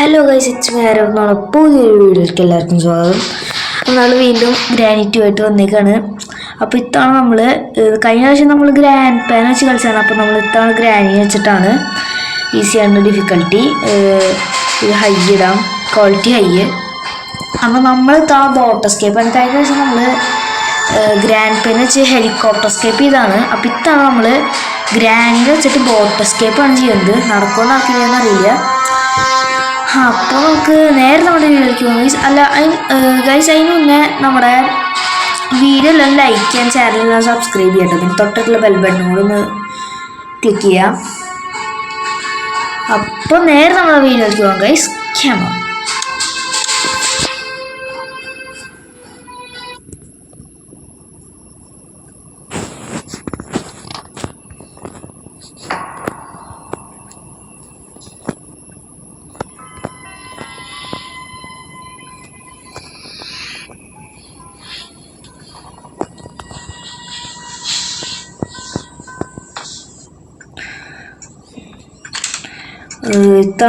Hello guys it's എന്നുള്ള പുതിയൊരു വീഡിയോയിലേക്ക് എല്ലാവർക്കും സ്വാഗതം. നമ്മൾ വീണ്ടും ഗ്രാനിറ്റുമായിട്ട് വന്നേക്കാണ്. അപ്പോൾ ഇത്തവണ നമ്മൾ കഴിഞ്ഞ പ്രാവശ്യം നമ്മൾ ഗ്രാൻഡ് പാൻ വെച്ച് കളിച്ചാണ് അപ്പോൾ നമ്മൾ ഇത്തവണ ഗ്രാനി വെച്ചിട്ടാണ് ഈസിയാണ് ഡിഫിക്കൽട്ടി ഹൈ ഇടാം. ക്വാളിറ്റി ഹൈ അപ്പോൾ നമ്മൾ ഇത്തവണ ബോട്ട് ആണ്. കഴിഞ്ഞ പ്രാവശ്യം നമ്മൾ ഗ്രാൻഡ് പെൻ വെച്ച് ഹെലികോപ്റ്റർ സ്കേപ്പ് ചെയ്താണ് അപ്പോൾ ഇത്തവണ നമ്മൾ ഗ്രാനി വെച്ചിട്ട് ബോട്ട് ആണ് ചെയ്യുന്നത്. നടക്കുമോ നടക്കില്ലെന്ന് അറിയില്ല. ആ അപ്പോൾ നമുക്ക് നേരെ നമ്മുടെ വീഡിയോയിലേക്ക് പോകും. ഗൈസ് അല്ല ഗൈസ് അതിന് മുന്നേ നമ്മുടെ വീഡിയോ എല്ലാം ലൈക്ക് ചെയ്യാൻ ചാനലിനെ സബ്സ്ക്രൈബ് ചെയ്യട്ടെ. പിന്നെ തൊട്ടടുത്തുള്ള ബെൽ ബട്ടണോട് ഒന്ന് ക്ലിക്ക് ചെയ്യാം. അപ്പോൾ നേരെ നമ്മുടെ വീഡിയോയിലേക്ക് പോകാം. Guys camera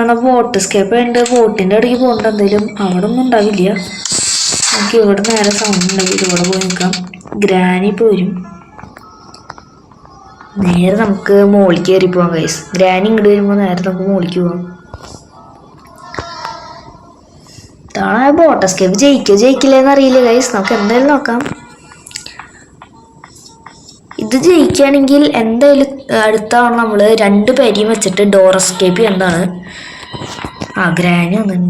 uh boat escape ഉണ്ട്. ബോട്ടിന്റെ ഇടയ്ക്ക് പോകണ്ട. എന്തെങ്കിലും അവിടെ ഒന്നും ഉണ്ടാവില്ല. നമുക്ക് ഇവിടെ നേരെ സൗണ്ട് ഉണ്ടെങ്കിൽ ഇവിടെ പോയി നിൽക്കാം. ഗ്രാനി പോരും നേരെ നമുക്ക് മോളിക്ക് കയറി പോവാം ഗൈസ് ഗ്രാനി ഇങ്ങോട്ട് വരുമ്പോൾ നേരെ നമുക്ക് മോളിക്ക് പോവാം. താഴെ ബോട്ട് സ്കേപ്പ് ജയിക്കോ? ജയിക്കില്ലെന്ന് അറിയില്ല ഗൈസ് നമുക്ക് എന്തായാലും നോക്കാം. ഇത് ജയിക്കുകയാണെങ്കിൽ എന്തായാലും അടുത്ത നമ്മൾ രണ്ട് പേരെയും വെച്ചിട്ട് ഡോർ എസ്കേപ്പ് ചെയ്യുന്നതാണ് ആ ഗ്രാനി വേഗം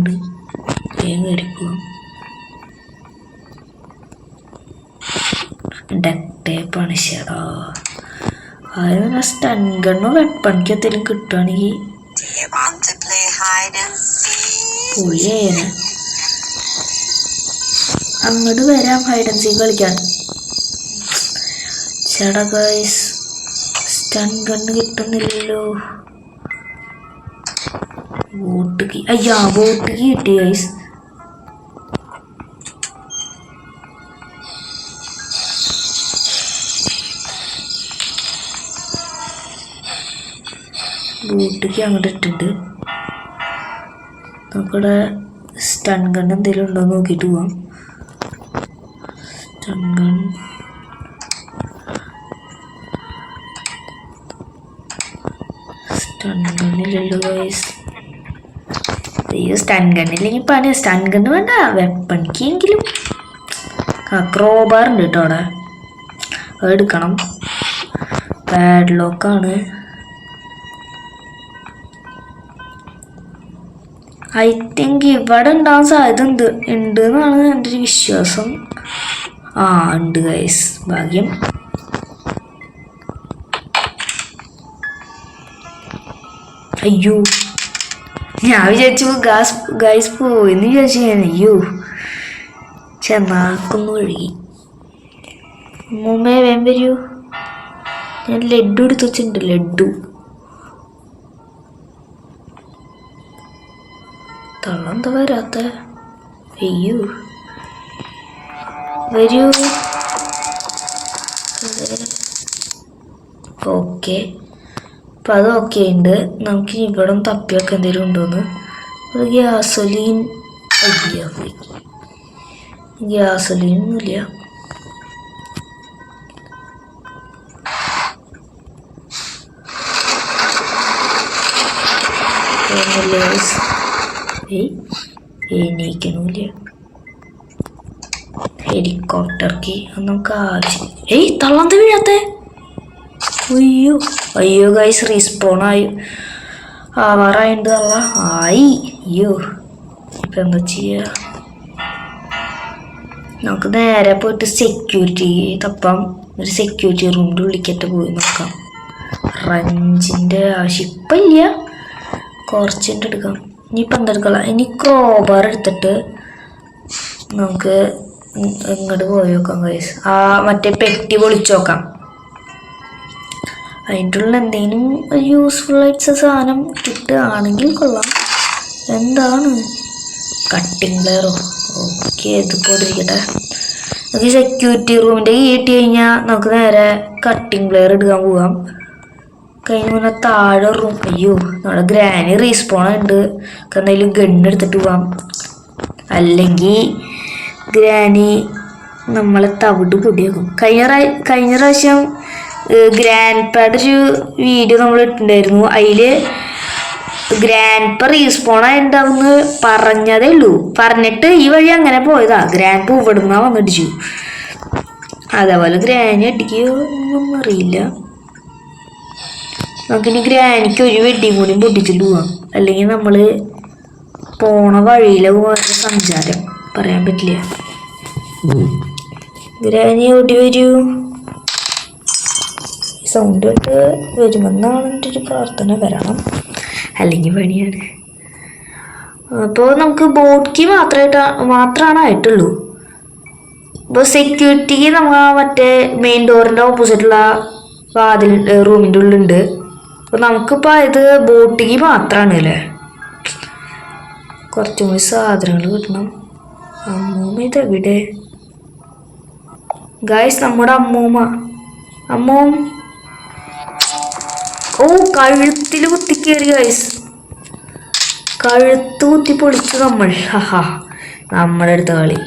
കയറി പോവാം ഡക്ക് ടേപ്പാണ് ചേടാ അത് വെപ്പണിക്ക് എന്തെങ്കിലും കിട്ടുകയാണെങ്കിൽ? പൊളിയാണ് അങ്ങോട്ട് വരാം ഹൈഡ് ആൻഡ് കളിക്കാൻ. ചേട്ടാ ഗൈസ് സ്റ്റൺ ഗണ്ണ് കിട്ടുന്നില്ലല്ലോ. വോട്ട് കീ അയ്യാ വോട്ട് കീ കിട്ടി ഗൈസ് വോട്ട് കീ അങ്ങോട്ട് ഇട്ടിട്ടുണ്ട് നമുക്കിവിടെ സ്റ്റൺ ഗൺ എന്തെങ്കിലും ഉണ്ടോ എന്ന് നോക്കിയിട്ട് പോവാം. ഗൺ സ്റ്റൺ ഗണ്ണില്ലല്ലോ ഗൈസ് അയ്യോ സ്റ്റൺ ഗണ്ണില്ലെങ്കിൽ പണി. സ്റ്റൺ ഗണ്ണ് വേണ്ട വെപ്പണിക്കെങ്കിലും ആ ക്രോബാർ ഉണ്ട് കേട്ടോ അവിടെ. എടുക്കണം. പാഡ് ലോക്കാണ് ഐ തിങ്ക് ഇവിടെ ഉണ്ടാവാൻ സാധ്യത ഉണ്ട്. ഉണ്ട് എന്നാണ് എന്റെ ഒരു വിശ്വാസം. ആ ഉണ്ട് ഗൈസ് ഭാഗ്യം. അയ്യോ. ഞാൻ വിചാരിച്ചു ഗാസ് ഗൈസ് പോയെന്ന് വിചാരിച്ചു ഞാൻ അയ്യോ ചെന്നാക്കൊന്ന് ഒഴുകി. മുമ്പേ വേം വരൂ. ഞാൻ ലഡു എടുത്ത് വെച്ചിട്ടുണ്ട് ലഡു. തള്ളെന്താ വരാത്ത? അയ്യോ വരൂ. ഓക്കെ. അപ്പം അത് ഓക്കെ ഉണ്ട് നമുക്ക് ഇവിടെ തപ്പിയൊക്കെ എന്തെങ്കിലും ഉണ്ടോന്ന് ഒരു ഗ്യാസൊലീൻ അയ്യ പോയി. എണീക്കണില്ല. ഹെലികോപ്റ്റർക്ക് നമുക്ക് ആവശ്യം ഏയ് തള്ളന്ത വീഴാത്തെ? അയ്യോ അയ്യോ ഗൈസ് റീസ്പോൺ ആയി. ആവാറായിണ്ട് അല്ല ആയി. അയ്യോ ഇപ്പം എന്താ ചെയ്യുക നമുക്ക് നേരെ പോയിട്ട് സെക്യൂരിറ്റി തപ്പാം ഒരു സെക്യൂരിറ്റി റൂമിന്റെ ഉള്ളിക്കട്ട് പോയി നോക്കാം. റഞ്ചിന്റെ ഇല്ല. കുറച്ചിന്റെ എടുക്കാം. ഇനി എന്തെടുക്കാം ഇനി ക്രോബാർ എടുത്തിട്ട് നമുക്ക് ഇങ്ങോട്ട് പോയി നോക്കാം കൈസ് ആ മറ്റേ പെട്ടി പൊളിച്ചു നോക്കാം. അതിന്റെ ഉള്ളിൽ എന്തെങ്കിലും യൂസ്ഫുൾ ആയിട്ട് സാധനം കിട്ടുകയാണെങ്കിൽ കൊള്ളാം. എന്താണ്? കട്ടിംഗ് ബ്ലെയറോ ഓക്കെ ഇതിപ്പോൾ ഇരിക്കട്ടെ നമുക്ക് സെക്യൂരിറ്റി റൂമിന്റെ കീ കഴിഞ്ഞാൽ നമുക്ക് നേരെ കട്ടിംഗ് ബ്ലെയർ എടുക്കാൻ പോകാം കഴിഞ്ഞ മുന്നേ താഴെ റൂം അയ്യോ നമ്മുടെ ഗ്രാനി റീസ്പോൺ ഉണ്ട് എന്തായാലും ഗണ്ണ് എടുത്തിട്ട് പോവാം. അല്ലെങ്കിൽ ഗ്രാനി നമ്മളെ തവിട് പൊടിയാക്കും. കഴിഞ്ഞ കഴിഞ്ഞ പ്രാവശ്യം ഗ്രാൻഡ് പാഡ് ഒരു വീഡിയോ നമ്മൾ ഇട്ടിണ്ടായിരുന്നു അതിൽ ഗ്രാൻഡ് പ റീസ്പോൺ ആയിട്ടുണ്ടാവുന്ന് പറഞ്ഞതേ ഉള്ളൂ. പറഞ്ഞിട്ട് ഈ വഴി അങ്ങനെ പോയതാ. ഗ്രാൻഡ് പൂ ഇവിടുന്ന വന്നിടിച്ചു. അതേപോലെ ഗ്രാനി അടിക്കുകയോ ഒന്നും അറിയില്ല. നമുക്കിനി ഗ്രാനിക്ക് ഒരു വെഡിയും കൂടി പൊട്ടിച്ചിട്ട് പോവാം. അല്ലെങ്കിൽ നമ്മൾ പോണ വഴിയിലെ പോകാൻ സംസാരം. പറയാൻ പറ്റില്ല. ഗ്രാനി ഓടി വരൂ? സൗണ്ട് കേട്ട് വരുമെന്നാണ് എന്റെ ഒരു പ്രാർത്ഥന വരണം. അല്ലെങ്കിൽ പണിയാണ്. അപ്പോൾ നമുക്ക് ബോട്ട്ക്ക് മാത്രമായിട്ട് മാത്രമാണ് ആയിട്ടുള്ളൂ. ഇപ്പോൾ സെക്യൂരിറ്റിക്ക് നമ്മൾ മറ്റേ മെയിൻ ഡോറിന്റെ ഓപ്പോസിറ്റുള്ള വാതിൽ റൂമിന്റെ ഉള്ളിലുണ്ട്. അപ്പോൾ നമുക്കിപ്പോൾ ഇത് ബോട്ടിക്ക് മാത്രമാണ് അല്ലേ? കുറച്ചും കൂടി സാധനങ്ങൾ കിട്ടണം. അമ്മൂമ്മ ഇതെവിടെ? ഗായ്സ് നമ്മുടെ അമ്മൂമ്മ. അമ്മൂമ്മ ഓ കഴുത്തിൽ കുത്തിക്കേറി ഗൈസ് കഴുത്ത് കുത്തി പൊളിച്ചു നമ്മൾ. നമ്മുടെ അടുത്ത കളി.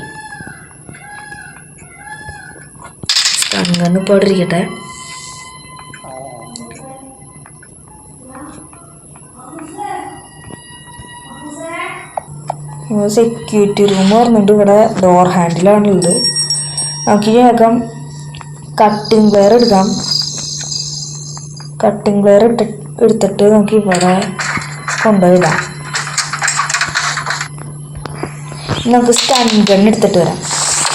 അങ്ങനെ പോടിരിക്കട്ടെ സെക്യൂരിറ്റി റൂം പറഞ്ഞിട്ട് ഇവിടെ ഡോർ ഹാൻഡിലാണുള്ളത് നമുക്ക് വേഗം കട്ടിംഗ് വെയർ എടുക്കാം. കട്ടിംഗ് പ്ലെയർ ഇട്ട് എടുത്തിട്ട് നമുക്ക് ഇവിടെ കൊണ്ടുപോയിടാം നമുക്ക് സ്റ്റാൻഡ് ഗൺ എടുത്തിട്ട് വരാം.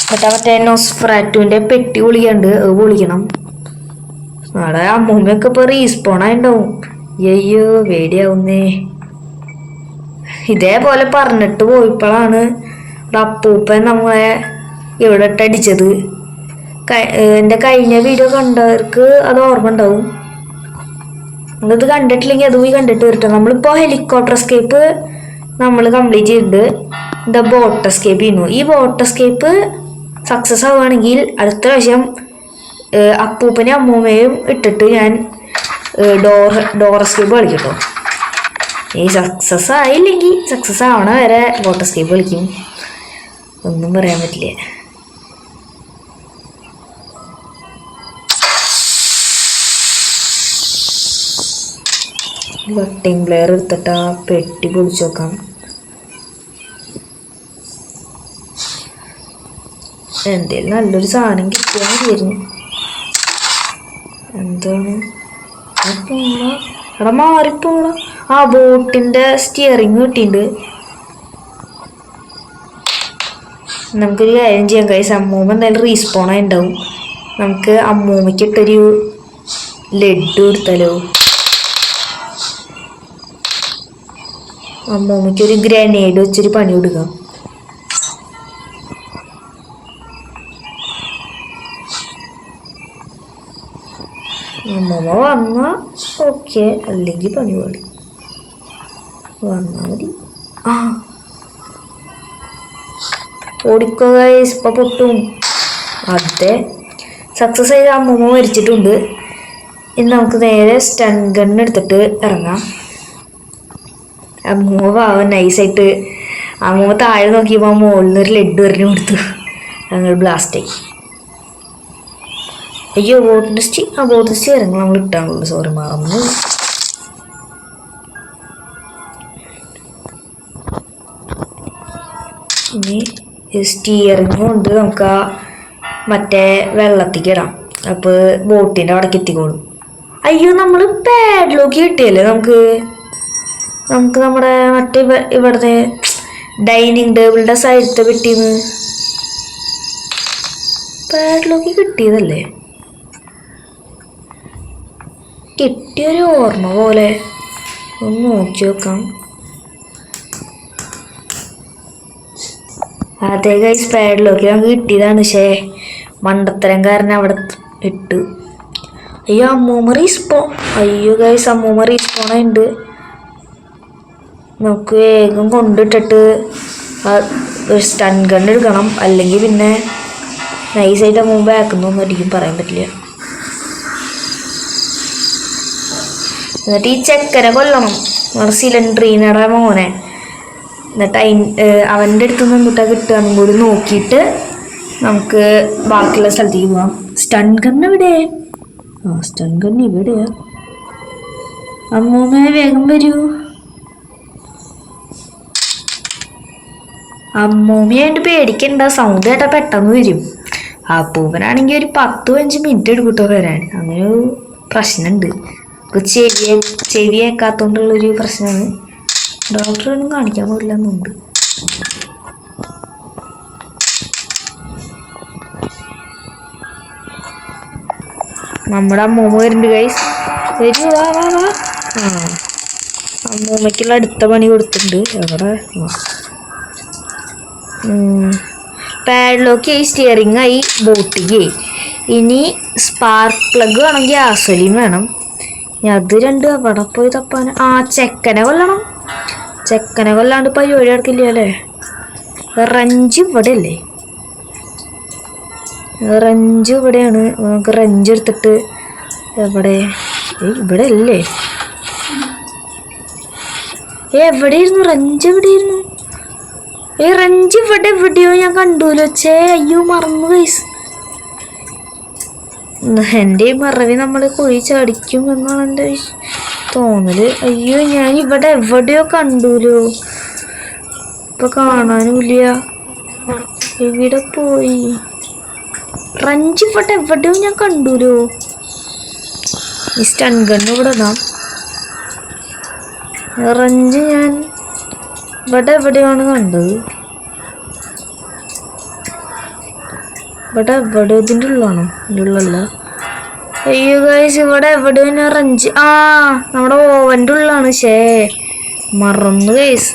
എന്നിട്ട് മറ്റേ നോസ്ഫ്രാറ്റുവിന്റെ പെട്ടി പൊളിക്കാണ്ട് അത് പൊളിക്കണം. നാളെ അമ്മൂമ്മയൊക്കെ ഇപ്പോൾ റീസ്പോൺ ആയിണ്ടാവും. അയ്യോ പേടിയാവുന്നേ. ഇതേപോലെ പറഞ്ഞിട്ട് പോയപ്പോഴാണ് അപ്പൂപ്പൻ നമ്മളെ ഇവിടെ ഇട്ടടിച്ചത് എന്റെ കഴിഞ്ഞ വീഡിയോ കണ്ടവർക്ക് അത് ഓർമ്മ ഉണ്ടാവും. നിങ്ങളിത് കണ്ടിട്ടില്ലെങ്കിൽ അത് പോയി കണ്ടിട്ട് വരട്ടെ. നമ്മളിപ്പോൾ ഹെലികോപ്റ്റർ എസ്കേപ്പ് നമ്മൾ കംപ്ലീറ്റ് ചെയ്തിട്ടുണ്ട്. ദ ബോട്ട് എസ്കേപ്പ് ചെയ്യുന്നു. ഈ ബോട്ട് എസ്കേപ്പ് സക്സസ് ആവുകയാണെങ്കിൽ അടുത്ത പ്രാവശ്യം അപ്പൂപ്പനെയും അമ്മൂമ്മയും ഇട്ടിട്ട് ഞാൻ ഡോർ ഡോർ എസ്കേപ്പ് കളിക്കട്ടോ. ഈ സക്സസ് ആയില്ലെങ്കിൽ സക്സസ് ആവണ വരെ ബോട്ട് എസ്കേപ്പ് കളിക്കും. ഒന്നും പറയാൻ പറ്റില്ല. വട്ടിംഗ് പ്ലെയർ എടുത്തിട്ട് ആ പെട്ടി പൊളിച്ചു നോക്കാം എന്തേലും നല്ലൊരു സാധനം കിട്ടിയാൽ മതിയായിരുന്നു. എന്താണ്? അവിടെ മാറിപ്പോണ ആ ബോട്ടിന്റെ സ്റ്റിയറിങ് കിട്ടിയിട്ടുണ്ട്. നമുക്കൊരു കാര്യം ചെയ്യാം കഴിയും അമ്മൂമ്മ എന്തായാലും റീസ്പോൺ ആയിണ്ടാവും. നമുക്ക് അമ്മൂമ്മയ്ക്ക് ഇട്ടൊരു ലഡു അമ്മൂമ്മയ്ക്ക് ഒരു ഗ്രനേഡ് വെച്ചൊരു പണി കൊടുക്കാം. അമ്മമ്മ വന്ന ഓക്കെ. അല്ലെങ്കിൽ പണി പാടി വന്നാൽ മതി. ആ. ഓടിക്കുക ഇപ്പം പൊട്ടും. അതെ. സക്സസ് ചെയ്ത അമ്മമ്മ മരിച്ചിട്ടുണ്ട്. ഇനി നമുക്ക് നേരെ സ്റ്റൺ ഗൺ എടുത്തിട്ട് ഇറങ്ങാം. അമ്മൂമ്മ പാവം നൈസായിട്ട് ആ മൂവ് താഴെ നോക്കിയപ്പോൾ മുകളിൽ നിന്ന് ഒരു ലഡ് എറിഞ്ഞു കൊടുത്തു. ഞങ്ങൾ ബ്ലാസ്റ്റായി അയ്യോ ബോട്ടിന്റെ സ്റ്റി ആ ബോട്ടിന്റെ ഇറങ്ങി നമ്മൾ ഇട്ടാണല്ലോ. സോറി മറന്നു ഇനി സ്റ്റിയറിങ് കൊണ്ട് നമുക്ക് ആ മറ്റേ വെള്ളത്തേക്ക് ഇടാം. അപ്പോൾ ബോട്ടിന്റെ അവിടേക്ക് എത്തിക്കോളും. അയ്യോ നമ്മൾ പാഡ്ലോക്ക് കിട്ടിയല്ലേ നമുക്ക്? നമുക്ക് നമ്മുടെ മറ്റേ ഇവ- ഇവിടുത്തെ ഡൈനിങ് ടേബിളിന്റെ സൈഡത്തെ പെട്ടിന്ന് പാഡ്ലോക്ക് കിട്ടിയതല്ലേ? കിട്ടിയൊരു ഓർമ്മ പോലെ. ഒന്ന് നോക്കി നോക്കാം. അതെ കൈസ് പാഡിലൊക്കെ നമുക്ക് കിട്ടിയതാണ്. പക്ഷേ മണ്ടത്തരം കാരണം അവിടെ ഇട്ടു. അയ്യോ അമ്മൂമ്മ റീസ്പോ അയ്യോ ഗൈസ് അമ്മൂമ്മ റീസ്പോൺ ഉണ്ട് നമുക്ക് വേഗം കൊണ്ടിട്ടിട്ട് സ്റ്റൺ ഗൺ എടുക്കണം. അല്ലെങ്കിൽ പിന്നെ നൈസായിട്ട് മുമ്പ് ബാക്കുന്നൊന്നും ഒരിക്കലും പറയാൻ പറ്റില്ല. എന്നിട്ട് ഈ ചെക്കനെ കൊല്ലണം. നമ്മുടെ സിലിണ്ടറിനട മോനെ. എന്നിട്ട് അയി അവന്റെ അടുത്ത് നിന്ന് എന്തുട്ടാ കിട്ടുകയെന്നും കൂടി നോക്കിയിട്ട് നമുക്ക് ബാക്കിയുള്ള സ്ഥലത്തേക്ക് പോവാം. സ്റ്റൺ ഗൺ എവിടെ? ആ സ്റ്റൺ ഗൺ ഇവിടെയാ. അമ്മൂമ്മ വേഗം വരൂ. അമ്മൂമ്മയായിട്ട് പേടിക്കണ്ട സൗണ്ട് കേട്ടാൽ പെട്ടെന്ന് വരും. അപ്പൂപ്പനാണെങ്കിൽ ഒരു പത്ത് പതിനഞ്ച് മിനിറ്റ് എടുക്കൂട്ടോ വരാൻ. അങ്ങനെ ഒരു പ്രശ്നമുണ്ട് ഇപ്പൊ ചെവി കേൾക്കാത്തോണ്ടുള്ളൊരു പ്രശ്നമാണ് ഡോക്ടറൊന്നും കാണിക്കാൻ പോകില്ല എന്നുണ്ട് നമ്മുടെ അമ്മൂമ്മ വരുന്നുണ്ട് ഗൈസ് വരൂ വാ വാ വാ. ആ. അമ്മൂമ്മയ്ക്കുള്ള അടുത്ത പണി കൊടുത്തിട്ടുണ്ട്. എവിടെ? പാഡ്ലോക്ക് ഈ സ്റ്റിയറിംഗ് ആയി ബോട്ടിക്ക് ഇനി സ്പാർക്ക് പ്ലഗ് വേണമെങ്കിൽ ആസ്വലിയും വേണം. ഇനി അത് രണ്ട് അവിടെ പോയി തപ്പാൻ ആ ചെക്കനെ കൊല്ലണം. ചെക്കനെ കൊല്ലാണ്ട് പരിപാടി നടക്കില്ല അല്ലേ? റഞ്ച് ഇവിടെ അല്ലേ റഞ്ച് ഇവിടെയാണ്. നമുക്ക് റഞ്ച് എടുത്തിട്ട് എവിടെ? ഇവിടെ അല്ലേ എവിടെയായിരുന്നു? റഞ്ച് എവിടെയായിരുന്നു? ഏ റഞ്ച് ഇവിടെ എവിടെയോ ഞാൻ കണ്ടൂലോ? ചേ അയ്യോ മറന്നു കൈസ് എന്റെ മറവി നമ്മൾ കുഴി ചടിക്കും എന്നാണ് എന്റെ തോന്നൽ. അയ്യോ ഞാൻ ഇവിടെ എവിടെയോ കണ്ടൂലോ? ഇപ്പൊ കാണാനുമില്ല. എവിടെ പോയി? റഞ്ച് ഇവിടെ എവിടെയോ ഞാൻ കണ്ടൂലോ? ഈ സ്റ്റൺ ഗണ്ണ് ഇവിടെ റഞ്ച് ഞാൻ ഇവിടെ എവിടെയാണ് കണ്ടത്? ഇവിടെ എവിടെ? ഇതിന്റെ ഉള്ളാണോ? ഇതിന്റെ ഉള്ളല്ല. അയ്യോ ഗൈസ് ഇവിടെ എവിടെയോ ഞാൻ റഞ്ച്? ആ നമ്മുടെ ഓവന്റെ ഉള്ളാണ് ഷേ മറന്നു ഗൈസ്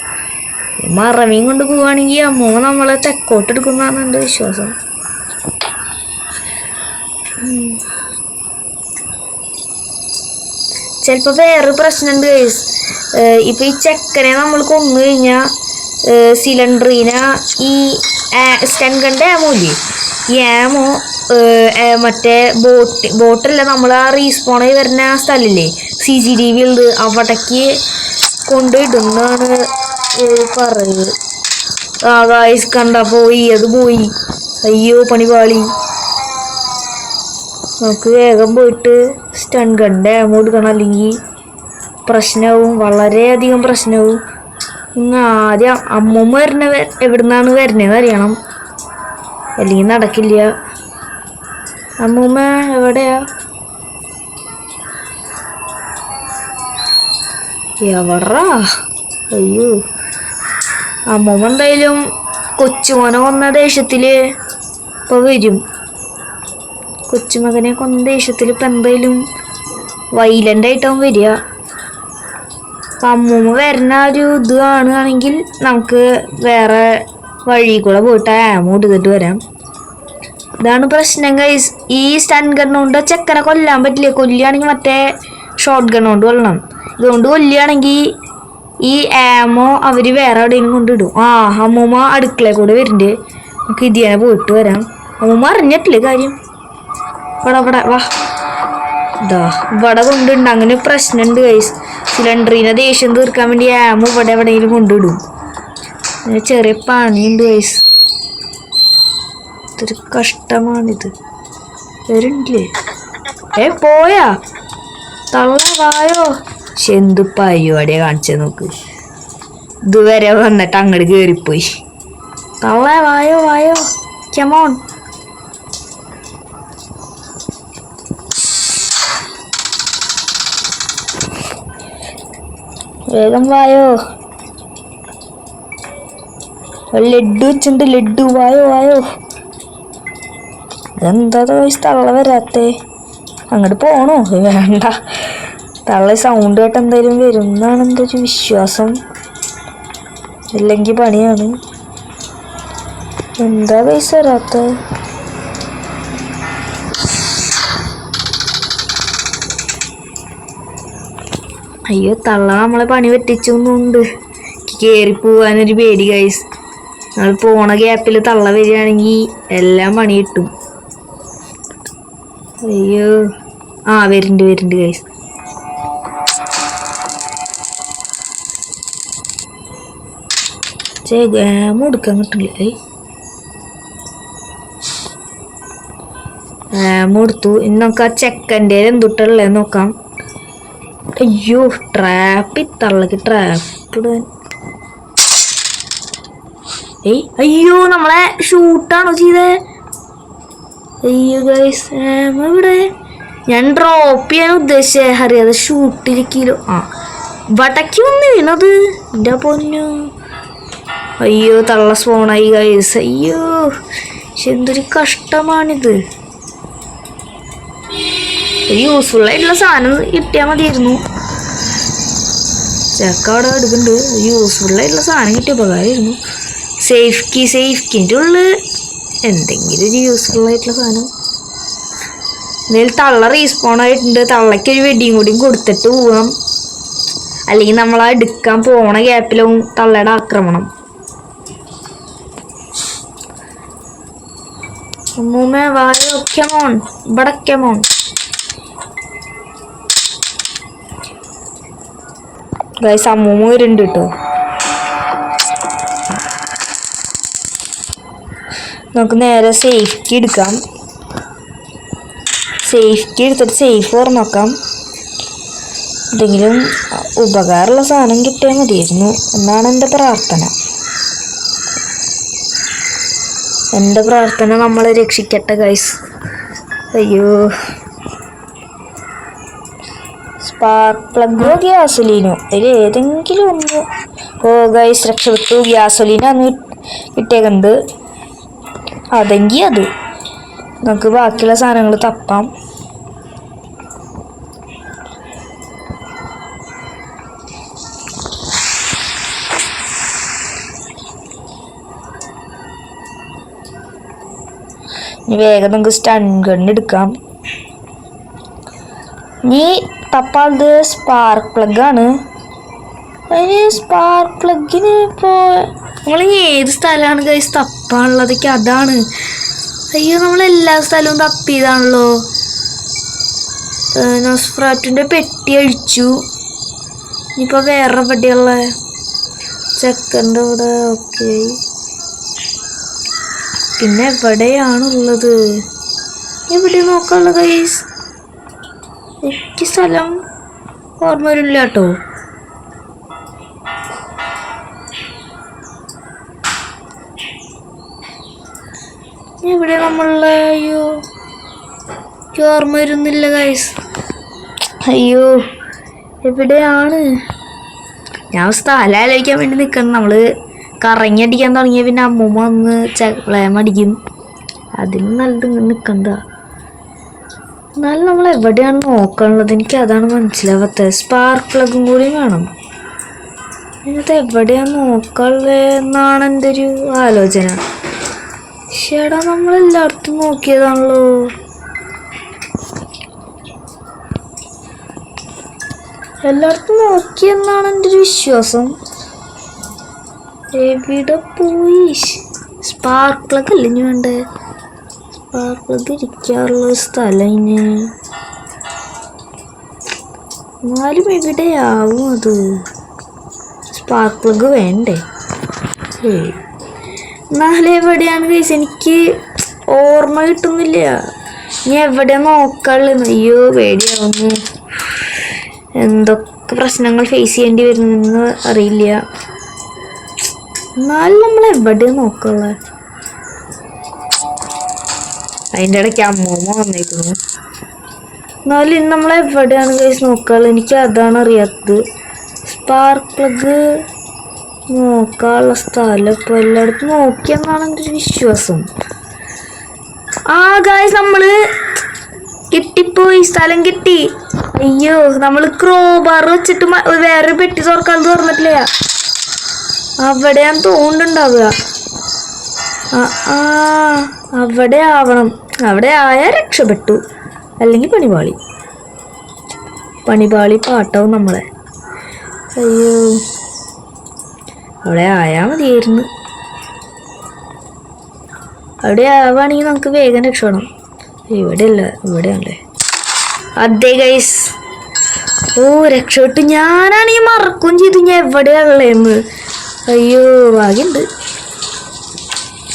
മറവിയും കൊണ്ട് പോവുകയാണെങ്കിൽ അമ്മൂമ്മ നമ്മളെ തെക്കോട്ട് എടുക്കുന്നതാണ് എന്റെ വിശ്വാസം. ചിലപ്പോൾ വേറൊരു പ്രശ്നമുണ്ട് ഗൈസ് ഇപ്പോൾ ഈ ചെക്കനെ നമ്മൾ കൊന്നു കഴിഞ്ഞാൽ സിലിണ്ടറിനെ ഈ സ്റ്റൻകണ്ട ആമോ ഇല്ലേ? ഈ ആമോ മറ്റേ ബോട്ട് ബോട്ടല്ല നമ്മൾ ആ റീസ്പോണായി വരുന്ന ആ സ്ഥലമില്ലേ? സി സി ടി വി ഉണ്ട്. അവിടേക്ക് കൊണ്ടിടുന്നാണ് പറയുന്നത് ആ ഗായ്സ് കണ്ട പോയി. അത് പോയി. അയ്യോ പണി പാളി നമുക്ക് വേഗം പോയിട്ട് സ്റ്റൺ ഗണ്ണിന്റെ അങ്ങോട്ട് കാണാം അല്ലെങ്കിൽ പ്രശ്നവും വളരെയധികം പ്രശ്നവും. ഇങ്ങ് ആദ്യം അമ്മമ്മ വരുന്ന എവിടുന്നാണ് വരുന്നതെന്ന് അറിയണം. അല്ലെങ്കിൽ നടക്കില്ല. അമ്മൂമ്മ എവിടെയാ? എവറാ അയ്യോ. അമ്മൂമ്മ എന്തായാലും കൊച്ചുമോനെ വന്ന ദേഷ്യത്തിൽ ഇപ്പോൾ വരും. കൊച്ചുമകനെ കൊന്ന ദേഷ്യത്തിൽ ഇപ്പം എന്തായാലും വൈലന്റ് ആയിട്ടാവും വരിക. അപ്പം അമ്മൂമ്മ വരുന്ന ഒരു ഇത് കാണുകയാണെങ്കിൽ നമുക്ക് വേറെ വഴി കൂടെ പോയിട്ട് ആമോ എടുത്തിട്ട് വരാം. ഇതാണ് പ്രശ്നം കൈസ് ഈ സ്റ്റൺ ഗൺ കൊണ്ട് ചെക്കനെ കൊല്ലാൻ പറ്റില്ല? കൊല്ലുകയാണെങ്കിൽ മറ്റേ ഷോർട്ട് ഗൺ കൊണ്ട് കൊല്ലണം. ഇതുകൊണ്ട് കൊല്ലുകയാണെങ്കിൽ ഈ ആമോ അവർ വേറെ എവിടെയെങ്കിലും കൊണ്ടിടും ആ അമ്മൂമ്മ അടുക്കളയിൽ കൂടെ വരുന്നുണ്ട് നമുക്ക് ഇതിനെ പോയിട്ട് വരാം. അമ്മൂമ്മ അറിഞ്ഞിട്ടില്ലേ കാര്യം? ഇവിടെ ഇവിടെ വാ. ഇതാ ഇവിടെ കൊണ്ടുണ്ട്. അങ്ങനെ പ്രശ്നമുണ്ട് കൈസ് സിലിണ്ടറിനെ ദേഷ്യം തീർക്കാൻ വേണ്ടി ആമ ഇവിടെ എവിടെയെങ്കിലും അങ്ങനെ ചെറിയ പണിയുണ്ട് കൈസ് ഇതൊരു കഷ്ടമാണിത്. വരുന്നില്ലേ ഏ പോയാ? തള്ള വായോ പക്ഷെ എന്ത് പരിപാടിയാ കാണിച്ചത് നോക്ക്. ഇതുവരെ വന്നിട്ട് അങ്ങോട്ട് കയറിപ്പോയി തള്ള വായോ? വായോ കെമോൺ വേഗം വായോ. ലഡ്ഡു ലഡു ലഡ്ഡു. ലഡു വായോ. വായോ എന്താ തള്ള വരാത്തേ? അങ്ങോട്ട് പോണോ? വേണ്ട. തള്ള സൗണ്ട് കേട്ട് എന്തായാലും വരും എന്നാണ് എന്റെ ഒരു വിശ്വാസം. ഇല്ലെങ്കിൽ പണിയാണ്. എന്താ പൈസ വരാത്തേ? അയ്യോ തള്ള നമ്മളെ പണി പറ്റിച്ചൊന്നുണ്ട് കയറി പോവാനൊരു പേടി കൈസ് നമ്മൾ പോണ ഗ്യാപ്പിൽ തള്ള വരികയാണെങ്കിൽ എല്ലാം പണി കിട്ടും. അയ്യോ. ആ വരുന്നുണ്ട് വരുന്നുണ്ട് കൈസ് ചേ മുടുക്കാൻ കിട്ടില്ലേ മുടുത്തു ഇന്നൊക്കെ ആ ചെക്കന്റെ എന്തുട്ടല്ലേ നോക്കാം. അയ്യോ ട്രാപ്പ് തള്ളക്ക് ട്രാപ്പ് ഏയ് അയ്യോ നമ്മളെ ഷൂട്ടാണോ ചെയ്തേ? അയ്യോ ഗൈസ് ഇവിടെ? ഞാൻ ഡ്രോപ്പ് ചെയ്യാൻ ഉദ്ദേശിച്ചേ അറിയാതെ ഷൂട്ടിരിക്കലോ ആ വടക്കി വന്ന് വീണത് എന്റെ പൊന്നു. അയ്യോ തള്ള സ്പോണായി ഗൈസ് അയ്യോ എന്തൊരു കഷ്ടമാണിത്. യൂസ്ഫുൾ ആയിട്ടുള്ള സാധനം കിട്ടിയാൽ മതിയായിരുന്നു. ചക്ക അവിടെ എടുക്കുന്നുണ്ട്. യൂസ്ഫുൾ ആയിട്ടുള്ള സാധനം കിട്ടിയ ഉപകാരമായിരുന്നു സേഫ് കീ സേഫ് കീന്റെ ഉള്ളിൽ എന്തെങ്കിലും ഒരു യൂസ്ഫുൾ ആയിട്ടുള്ള സാധനം. എന്തെങ്കിലും തള്ള റീസ്പോൺ ആയിട്ടുണ്ട്. തള്ളയ്ക്ക് ഒരു വെടിയും കൂടിയും കൊടുത്തിട്ട് പോവാം. അല്ലെങ്കിൽ നമ്മൾ ആ എടുക്കാൻ പോണ ഗ്യാപ്പിലാവും തള്ളയുടെ ആക്രമണം. അമ്മൂമ്മ വായോ കെമോൺ ഇവിടെ ഗൈസ് അമ്മൂമ്മ വരുന്നുണ്ട് കേട്ടോ. നമുക്ക് നേരെ സേഫ്റ്റി എടുക്കാം. സേഫ്റ്റി എടുത്തിട്ട് സേഫ് നോക്കാം. എന്തെങ്കിലും ഉപകാരമുള്ള സാധനം കിട്ടിയാൽ മതിയായിരുന്നു. എന്നാണ് എന്റെ പ്രാർത്ഥന. എന്റെ പ്രാർത്ഥന നമ്മളെ രക്ഷിക്കട്ടെ ഗൈസ് അയ്യോ. സ്പാർക്ക് പ്ലഗോ ഗ്യാസൊലീനോ അതിൽ ഏതെങ്കിലും ഒന്ന്. ഓ ഗൈസ് രക്ഷപ്പെട്ടു. ഗ്യാസൊലീനാണ് ഇട്ടേക്കുന്നത് അതെങ്കിൽ അത്. നമുക്ക് ബാക്കിയുള്ള സാധനങ്ങൾ തപ്പാം. വേഗം നമുക്ക് സ്റ്റൺ ഗൺ എടുക്കാം. തപ്പാളത് സ്പാർക്ക് പ്ലഗ് ആണ്. അതിന് സ്പാർക്ക് പ്ലഗിന് ഇപ്പോൾ നമ്മൾ ഏത് സ്ഥലമാണ് കൈസ് തപ്പാനുള്ളതൊക്കെ അതാണ്. അയ്യോ നമ്മൾ എല്ലാ സ്ഥലവും തപ്പിയതാണല്ലോ. നോസ്ഫ്രാറ്റിന്റെ പെട്ടി അഴിച്ചു. ഇനിയിപ്പോൾ വേറെ പെട്ടിയുള്ള ചെക്കന്റെ ഇവിടെ ഓക്കെ. പിന്നെ എവിടെയാണുള്ളത്? എവിടെ നോക്കാനുള്ളത് എനിക്ക് സ്ഥലം ഓർമ്മ വരില്ല കേട്ടോ. എവിടെ നമ്മളെ അയ്യോ ഓർമ്മ വരുന്നില്ല ഗൈസ് അയ്യോ എവിടെയാണ്? ഞാൻ സ്ഥലം ആലോചിക്കാൻ വേണ്ടി നിൽക്കണം നമ്മൾ കറങ്ങി അടിക്കാൻ തുടങ്ങിയ പിന്നെ അമ്മൂമ്മ വന്ന് ചക്കളയം അടിക്കും അതിൽ നല്ലത് നിൽക്കണ്ട എന്നാലും നമ്മൾ എവിടെയാണ് നോക്കാനുള്ളത്? എനിക്ക് അതാണ് മനസ്സിലാവാത്തത്. സ്പാർക്ക് പ്ലഗും കൂടി വേണം. ഇത് എവിടെയാണ് നോക്കാനുള്ളത് എന്നാണ് എന്റെ ഒരു ആലോചന. ചേടാ നമ്മൾ എല്ലായിടത്തും നോക്കിയതാണല്ലോ. എല്ലായിടത്തും നോക്കിയെന്നാണ് എന്റെ ഒരു വിശ്വാസം. എവിടെ പോയി? സ്പാർക്ക് പ്ലഗ് അല്ലേ വേണ്ടേ സ്പാർക്ക് പ്ലഗ് ഇരിക്കാറുള്ള സ്ഥലം ഇനി എന്നാലും എവിടെയാവും അത് സ്പാർക്ക് പ്ലഗ് വേണ്ടേ എന്നാലും എവിടെയാണ് കേസ് എനിക്ക് ഓർമ്മ കിട്ടുന്നില്ല. ഇനി എവിടെ നോക്കാനുള്ളത് അയ്യോ പേടിയാവുന്നു. എന്തൊക്കെ പ്രശ്നങ്ങൾ ഫേസ് ചെയ്യേണ്ടി വരുന്നെന്ന് അറിയില്ല. എന്നാലും നമ്മൾ എവിടെ നോക്കാനുള്ള അതിന്റെ ഇടയ്ക്ക് അമ്മൂമ്മ വന്നിരിക്കുന്നു എന്നാലും ഇന്ന് നമ്മൾ എവിടെയാണ് കേസ് നോക്കാൾ എനിക്ക് അതാണ് അറിയാത്തത്. സ്പാർക്ക് പ്ലഗ് നോക്കാനുള്ള സ്ഥലം ഇപ്പോൾ എല്ലായിടത്തും നോക്കിയെന്നാണ് എന്റെ ഒരു വിശ്വാസം. ആ ഗായ്സ് നമ്മൾ കിട്ടിപ്പോയി സ്ഥലം കിട്ടി. അയ്യോ നമ്മൾ ക്രോബാർ വെച്ചിട്ട് വേറെ പെട്ടി തുറക്കാൻ തുറന്നിട്ടില്ല അവിടെയാണ് തോന്നുന്നുണ്ടാവുക. ആ ആ. അവിടെ ആവണം. അവിടെ ആയാൽ രക്ഷപ്പെട്ടു. അല്ലെങ്കിൽ പണിപാളി. പണിപാളി പാട്ടാവും നമ്മളെ. അയ്യോ. അവിടെ ആയാൽ മതിയായിരുന്നു. അവിടെ ആവുകയാണെങ്കിൽ നമുക്ക് വേഗം രക്ഷപ്പെടണം. ഇവിടെയല്ല ഇവിടെയാണല്ലേ. അതെ ഗൈസ് ഓ രക്ഷപ്പെട്ടു ഞാനാണെങ്കിൽ മറക്കുകയും ചെയ്തു. ഞാൻ എവിടെയാണുള്ളതെന്ന്. അയ്യോ ഭാഗ്യമുണ്ട്.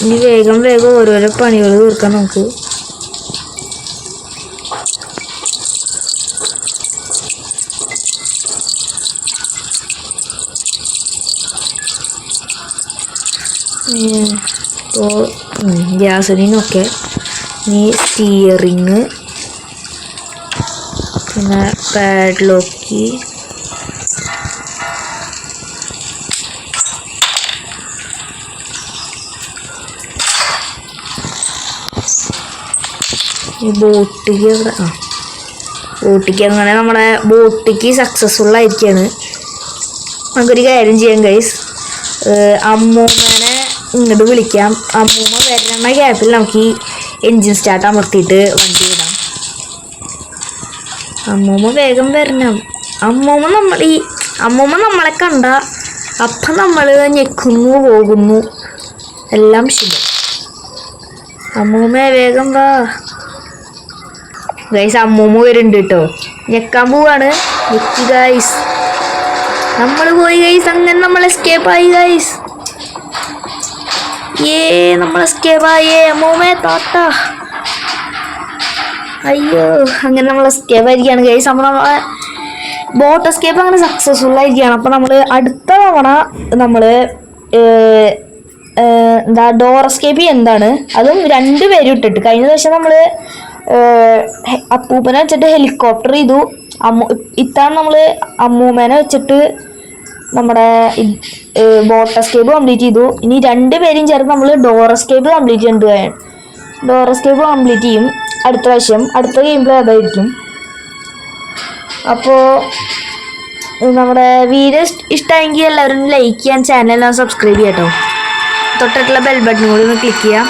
ഇനി വേഗം വേഗം ഓരോരോ പണികൾ തീർക്കാം നമുക്ക്. ഇപ്പോൾ ഗ്യാസലിനൊക്കെ ഇനി സ്റ്റിയറിങ് പിന്നെ പാഡ്ലോക്ക് ബോട്ടിക്ക് ആ. ബോട്ടിക്ക് അങ്ങനെ നമ്മുടെ ബോട്ടിക്ക് സക്സസ്ഫുൾ ആയിരിക്കുകയാണ് നമുക്കൊരു കാര്യം ചെയ്യാം ഗൈസ് അമ്മൂമ്മനെ ഇങ്ങോട്ട് വിളിക്കാം. അമ്മൂമ്മ വരണ ഗ്യാപ്പിൽ നമുക്ക് ഈ എൻജിൻ സ്റ്റാർട്ട് അമർത്തിയിട്ട് വണ്ടി ഇടാം. അമ്മൂമ്മ വേഗം വരണം. അമ്മൂമ്മ നമ്മൾ ഈ അമ്മൂമ്മ നമ്മളെ കണ്ട അപ്പം നമ്മൾ ഞെക്കുന്നു പോകുന്നു. എല്ലാം ശുഭം അമ്മൂമ്മ വേഗം വാ. ഗൈസ് അമ്മൂമ്മ വരുന്നുണ്ട് കേട്ടോ ഞെക്കാൻ പോവാണ്. ഗൈസ് നമ്മൾ പോയി ഗൈസ് അങ്ങനെ നമ്മൾ എസ്കേപ്പ് ആയി ഗൈസ് ഏ നമ്മൾ എസ്കേപ്പ് ആയേ. അമ്മൂമ്മേ താത്ത. അയ്യോ അങ്ങനെ നമ്മൾ എസ്കേപ്പ് ആയിരിക്കുകയാണ് ഗൈസ് നമ്മൾ നമ്മളെ ബോട്ട് എസ്കേപ്പ് അങ്ങനെ സക്സസ്ഫുൾ ആയിരിക്കുകയാണ് അപ്പോൾ നമ്മൾ അടുത്ത തവണ നമ്മൾ എന്താ ഡോർ എസ്കേപ്പ് എന്താണ് അതും രണ്ട് പേരും ഇട്ടിട്ട്. കഴിഞ്ഞ ദിവസം നമ്മൾ അപ്പൂപ്പനെ വെച്ചിട്ട് ഹെലികോപ്റ്റർ ചെയ്തു. അമ്മു ഇത്താണ് നമ്മൾ അമ്മൂമ്മേനെ വെച്ചിട്ട് നമ്മുടെ ബോട്ട് എസ്കേപ്പ് കംപ്ലീറ്റ് ചെയ്തു. ഇനി രണ്ട് പേരും ചേർന്ന് നമ്മൾ ഡോർ എസ്കേപ്പ് കംപ്ലീറ്റ് ചെയ്യേണ്ടതാണ് ഡോർ എസ്കേപ്പ് കംപ്ലീറ്റ് ചെയ്യും. അടുത്ത പ്രാവശ്യം അടുത്ത ഗെയിം പ്ലേ അതായിരിക്കും അപ്പോൾ നമ്മുടെ വീഡിയോ ഇഷ്ടമായെങ്കിൽ എല്ലാവരും ലൈക്ക് ചെയ്യാൻ ചാനൽ സബ്സ്ക്രൈബ് ചെയ്യാം കേട്ടോ തൊട്ടിട്ടുള്ള ബെൽ ബട്ടൺ കൂടി ഒന്ന് ക്ലിക്ക് ചെയ്യാം.